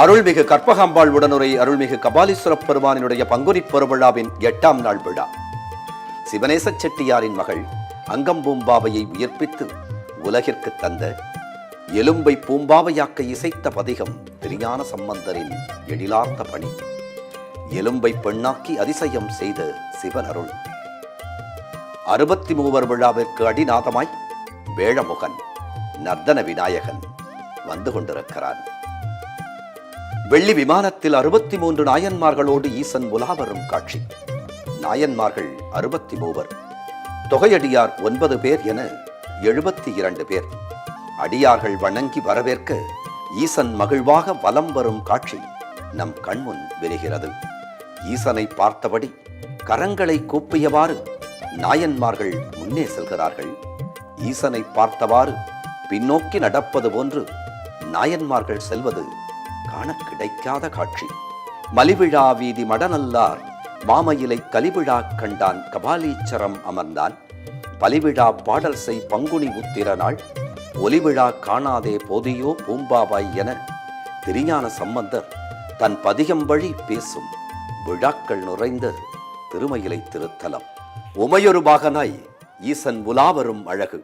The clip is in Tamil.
அருள்மிகு கற்பகாம்பாள் உடனுரை அருள்மிகு கபாலீஸ்வர பெருமானினுடைய பங்குனி பெருவிழாவின் எட்டாம் நாள் விழா. சிவனேச செட்டியாரின் மகள் அங்கம்பூம்பாவையை உயிர்ப்பித்து உலகிற்கு தந்த எலும்பை பூம்பாவையாக்க இசைத்த பதிகம் திருஞான சம்பந்தரின் எழிலார்ந்த பணி. எலும்பை பெண்ணாக்கி அதிசயம் செய்த சிவன் அருள் அறுபத்தி மூவர் விழாவிற்கு அடிநாதமாய் வேழமுகன் நர்தன விநாயகன் வந்து கொண்டிருக்கிறான். வெள்ளி விமானத்தில் அறுபத்தி மூன்று நாயன்மார்களோடு ஈசன் உலா வரும் காட்சி. நாயன்மார்கள் அறுபத்தி மூவர் தொகையடியார் ஒன்பது பேர் என எழுபத்தி இரண்டு பேர். அடியார்கள் வணங்கி வரவேற்க ஈசன் மகிழ்வாக வலம் வரும் காட்சி நம் கண்முன் விரிகிறது. ஈசனை பார்த்தபடி கரங்களை கூப்பியவாறு நாயன்மார்கள் முன்னே செல்கிறார்கள். ஈசனை பார்த்தவாறு பின்னோக்கி நடப்பது போன்று நாயன்மார்கள் செல்வது காண கிடைக்காத காட்சி. மலிவிழா வீதி மடநல்லார் மாமயிலை கலிவிழா கண்டான் கபாலீச்சரம் அமர்ந்தான். பலிவிழா பாடல் செய் பங்குனி உத்திர நாள் ஒலிவிழா காணாதே போதியோ பூம்பாவாய் என திருஞான சம்பந்தர் தன் பதிகம் வழி பேசும் விழாக்கள் நுழைந்த திருமயிலை திருத்தலம். உமையொரு பாகனாய் ஈசன் உலாவரும் அழகு.